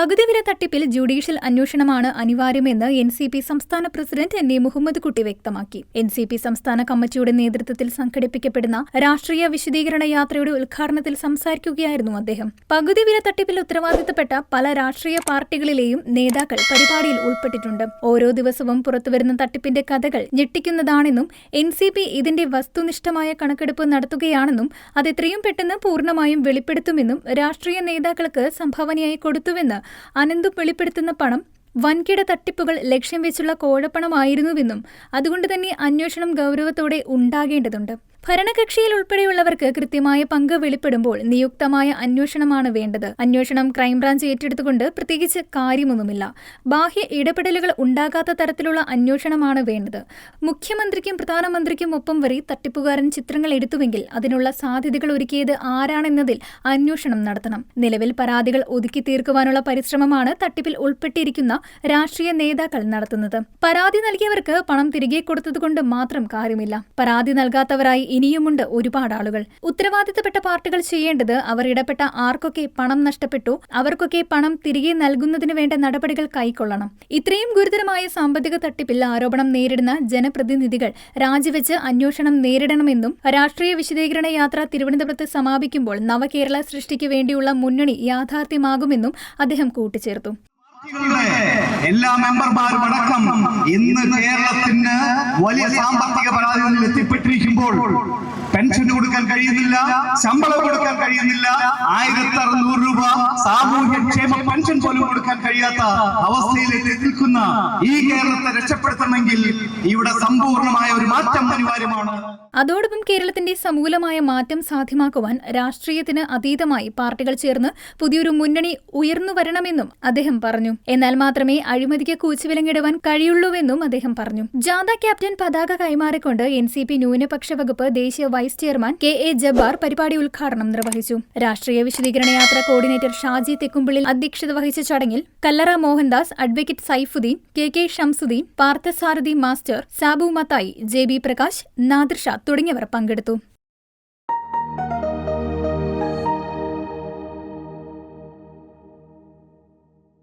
പകുതി വില തട്ടിപ്പിൽ ജുഡീഷ്യൽ അന്വേഷണമാണ് അനിവാര്യമെന്ന് എൻ സി പി സംസ്ഥാന president N A Muhammad Kutty വ്യക്തമാക്കി. എൻ സി പി സംസ്ഥാന കമ്മിറ്റിയുടെ നേതൃത്വത്തിൽ സംഘടിപ്പിക്കപ്പെടുന്ന രാഷ്ട്രീയ വിശദീകരണ യാത്രയുടെ ഉദ്ഘാടനത്തിൽ സംസാരിക്കുകയായിരുന്നു അദ്ദേഹം. പകുതി വില തട്ടിപ്പിൽ ഉത്തരവാദിത്തപ്പെട്ട പല രാഷ്ട്രീയ പാർട്ടികളിലെയും നേതാക്കൾ പരിപാടിയിൽ ഉൾപ്പെട്ടിട്ടുണ്ട്. ഓരോ ദിവസവും പുറത്തുവരുന്ന തട്ടിപ്പിന്റെ കഥകൾ ഞെട്ടിക്കുന്നതാണെന്നും എൻ സി പി ഇതിന്റെ വസ്തുനിഷ്ഠമായ കണക്കെടുപ്പ് നടത്തുകയാണെന്നും അത് എത്രയും പെട്ടെന്ന് പൂർണമായും വെളിപ്പെടുത്തുമെന്നും രാഷ്ട്രീയ നേതാക്കൾക്ക് സംഭാവനയായി കൊടുത്തുവെന്ന് അനന്തും വെളിപ്പെടുത്തുന്ന പണം വൻകിട തട്ടിപ്പുകൾ ലക്ഷ്യം വെച്ചുള്ള കോഴപ്പണമായിരുന്നുവെന്നും അതുകൊണ്ട് തന്നെ അന്വേഷണം ഗൗരവത്തോടെ ഉണ്ടാകേണ്ടതുണ്ട്. ഭരണകക്ഷിയിൽ ഉൾപ്പെടെയുള്ളവർക്ക് കൃത്യമായ പങ്ക് വെളിപ്പെടുമ്പോൾ നിയുക്തമായ അന്വേഷണമാണ് വേണ്ടത്. അന്വേഷണം ക്രൈംബ്രാഞ്ച് ഏറ്റെടുത്തുകൊണ്ട് പ്രത്യേകിച്ച് കാര്യമൊന്നുമില്ല. ബാഹ്യ ഇടപെടലുകൾ ഉണ്ടാകാത്ത തരത്തിലുള്ള അന്വേഷണമാണ് വേണ്ടത്. മുഖ്യമന്ത്രിക്കും പ്രധാനമന്ത്രിക്കും ഒപ്പം വരെ തട്ടിപ്പുകാരൻ ചിത്രങ്ങൾ എടുത്തുവെങ്കിൽ അതിനുള്ള സാധ്യതകൾ ഒരുക്കിയത് ആരാണെന്നതിൽ അന്വേഷണം നടത്തണം. നിലവിൽ പരാതികൾ ഒതുക്കി തീർക്കുവാനുള്ള പരിശ്രമമാണ് തട്ടിപ്പിൽ ഉൾപ്പെട്ടിരിക്കുന്ന രാഷ്ട്രീയ നേതാക്കൾ നടത്തുന്നത്. പരാതി നൽകിയവർക്ക് പണം തിരികെ കൊടുത്തതുകൊണ്ട് മാത്രം കാര്യമില്ല. പരാതി നൽകാത്തവരായി ഇനിയുമുണ്ട് ഒരുപാട് ആളുകൾ. ഉത്തരവാദിത്തപ്പെട്ട പാർട്ടികൾ ചെയ്യേണ്ടത് അവർ ഇടപെട്ട ആർക്കൊക്കെ പണം നഷ്ടപ്പെട്ടു അവർക്കൊക്കെ പണം തിരികെ നൽകുന്നതിന് വേണ്ട നടപടികൾ കൈക്കൊള്ളണം. ഇത്രയും ഗുരുതരമായ സാമ്പത്തിക തട്ടിപ്പിൽ ആരോപണം നേരിടുന്ന ജനപ്രതിനിധികൾ രാജിവെച്ച് അന്വേഷണം നേരിടണമെന്നും രാഷ്ട്രീയ വിശദീകരണ യാത്ര തിരുവനന്തപുരത്ത് സമാപിക്കുമ്പോൾ നവകേരള സൃഷ്ടിക്ക് വേണ്ടിയുള്ള മുന്നണി യാഥാർത്ഥ്യമാകുമെന്നും അദ്ദേഹം കൂട്ടിച്ചേർത്തു. എല്ലാ മെമ്പർമാരും അടക്കം ഇന്ന് കേരളത്തിന് വലിയ സാമ്പത്തിക പരാതികളിൽ എത്തിപ്പെട്ടിരിക്കുമ്പോൾ കഴിയുന്നില്ല ശമ്പളം കൊടുക്കാൻ കഴിയുന്നില്ല ആയിരത്തി അറുന്നൂറ് രൂപ സാമൂഹ്യക്ഷേമ പെൻഷൻ പോലും കൊടുക്കാൻ കഴിയാത്ത അവസ്ഥയിലേക്ക് നിൽക്കുന്ന ഈ കേരളത്തെ രക്ഷപ്പെടുത്തണമെങ്കിൽ ഇവിടെ സമ്പൂർണമായ ഒരു മാറ്റം അനിവാര്യമാണ്. അതോടൊപ്പം കേരളത്തിന്റെ സമൂലമായ മാറ്റം സാധ്യമാക്കുവാൻ രാഷ്ട്രീയത്തിന് അതീതമായി പാർട്ടികൾ ചേർന്ന് പുതിയൊരു മുന്നണി ഉയർന്നു വരണമെന്നും അദ്ദേഹം പറഞ്ഞു. എന്നാൽ മാത്രമേ അഴിമതിക്ക് കൂച്ചുവിലങ്ങിടുവാൻ കഴിയുള്ളൂവെന്നും അദ്ദേഹം പറഞ്ഞു. ജാഥ ക്യാപ്റ്റൻ പതാക കൈമാറിക്കൊണ്ട് എൻ സി പി ന്യൂനപക്ഷ വകുപ്പ് ദേശീയ vice chairman K A Jabbar പരിപാടി ഉദ്ഘാടനം നിർവഹിച്ചു. രാഷ്ട്രീയ വിശദീകരണ യാത്ര കോർഡിനേറ്റർ ഷാജി തെക്കുമ്പിളിൽ അധ്യക്ഷത വഹിച്ച ചടങ്ങിൽ Kallara Mohandas advocate Saifuddin K K Shamsuddin Parthasarathi master Sabu Mathai J B Prakash Nadirsha തുടങ്ങിയവർ പങ്കെടുത്തു.